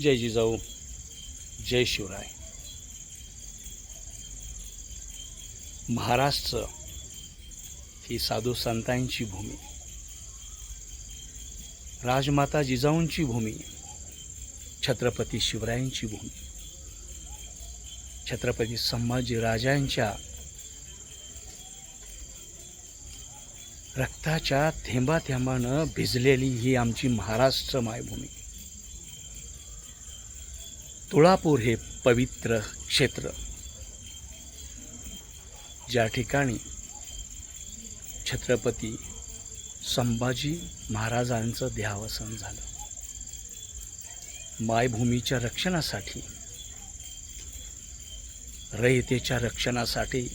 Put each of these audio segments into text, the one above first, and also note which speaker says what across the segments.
Speaker 1: जय जिजाऊ जय शिवराय. महाराष्ट्र ही साधू संतांची भूमी. राजमाता जिजाऊंची भूमी छत्रपती शिवरायांची भूमी. छत्रपती संभाजी राजांच्या रक्ताच्या थेंबा थेंबानं भिजलेली ही आमची महाराष्ट्र मायभूमी. तुळापूर हे पवित्र क्षेत्र. ज्या ठिकाणी छत्रपती संभाजी महाराजांचं देहावसन झालं मायभूमीच्या रक्षणासाठी रयतेच्या रक्षणासाठी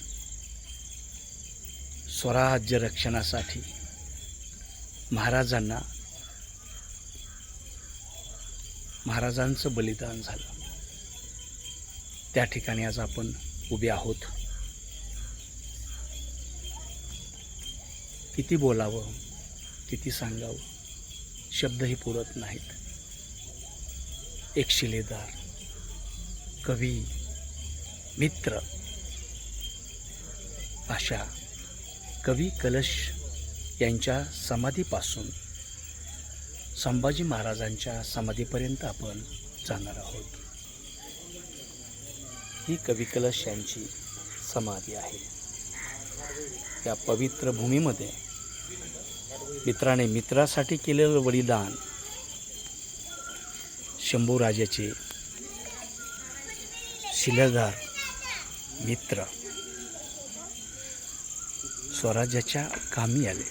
Speaker 1: स्वराज्य रक्षणासाठी महाराजांना महाराजांचं बलिदान झालं. त्या ठिकाणी आज आपण उभे आहोत. किती बोलावं किती सांगावं शब्दही पुरत नाहीत. एक शिलेदार कवी मित्र अशा कवी कलश यांच्या समाधीपासून संभाजी महाराजांच्या समाधीपर्यंत आपण जाणार आहोत. ही कविकलश यांची समाधी आहे. या पवित्र भूमीमध्ये मित्राने मित्रासाठी केलेलं बलिदान शंभूराजाचे शिलेदार मित्र स्वराज्याच्या कामी आले.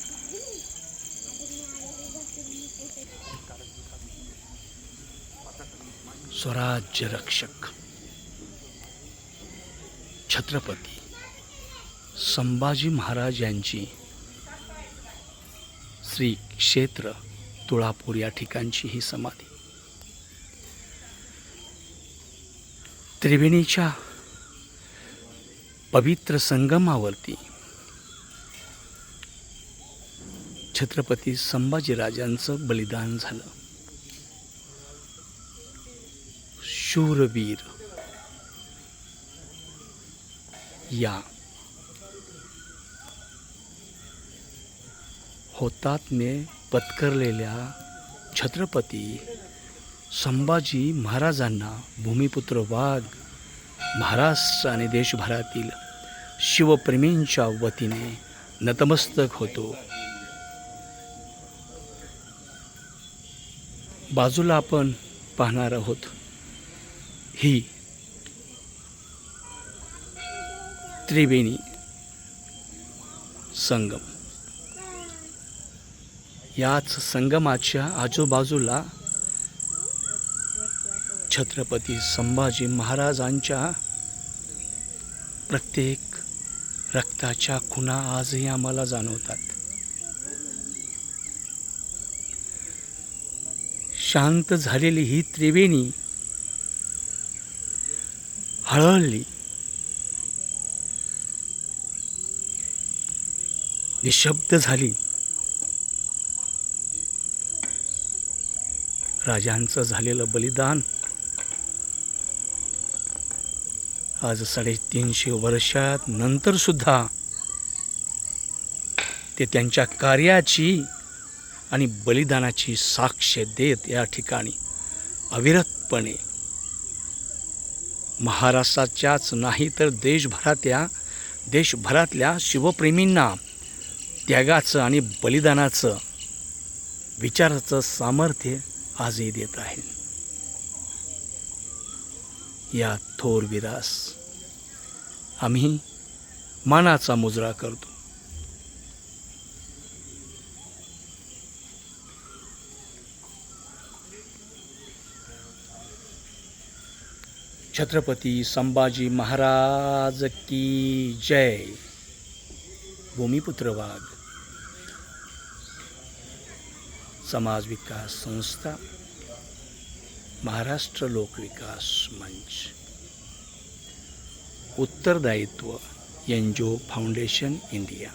Speaker 1: स्वराज्य रक्षक. छत्रपती संभाजी महाराज यांची श्री क्षेत्र तुळापूर या ठिकाणची ही समाधी. त्रिवेणीच्या पवित्र संगमावरती छत्रपती संभाजीराजांचं बलिदान झालं. शूरवीर या. होतातने पत्करलेल्या छत्रपती संभाजी महाराजांना भूमिपुत्र वाघ महाराष्ट्र आणि देशभरातील शिवप्रेमींच्या वतीने नतमस्तक होतो. बाजूला आपण पाहणार आहोत. ही त्रिवेणी संगम. याच संगमाच्या आजूबाजूला छत्रपती संभाजी महाराजांच्या प्रत्येक रक्ताच्या खुणा आजही आम्हाला जाणवतात. शांत झालेली ही त्रिवेणी हळहळली. निशब्द झाली. राजांचं झालेलं बलिदान. आज साडेतीनशे वर्षात नंतर सुद्धा ते त्यांच्या कार्याची आणि बलिदानाची साक्ष देत या ठिकाणी अविरतपणे महाराष्ट्राच्याच नाही तर देशभरातल्या देशभरातल्या शिवप्रेमींना त्यागाचं आणि बलिदानाचं विचाराचं सामर्थ्य आजही देत आहे. या थोर विरास आम्ही मानाचा मुजरा करतो. छत्रपती संभाजी महाराज की जय. भूमिपुत्र वाघ समाज विकास संस्था महाराष्ट्र लोक विकास मंच उत्तरदायित्व एन फाउंडेशन इंडिया।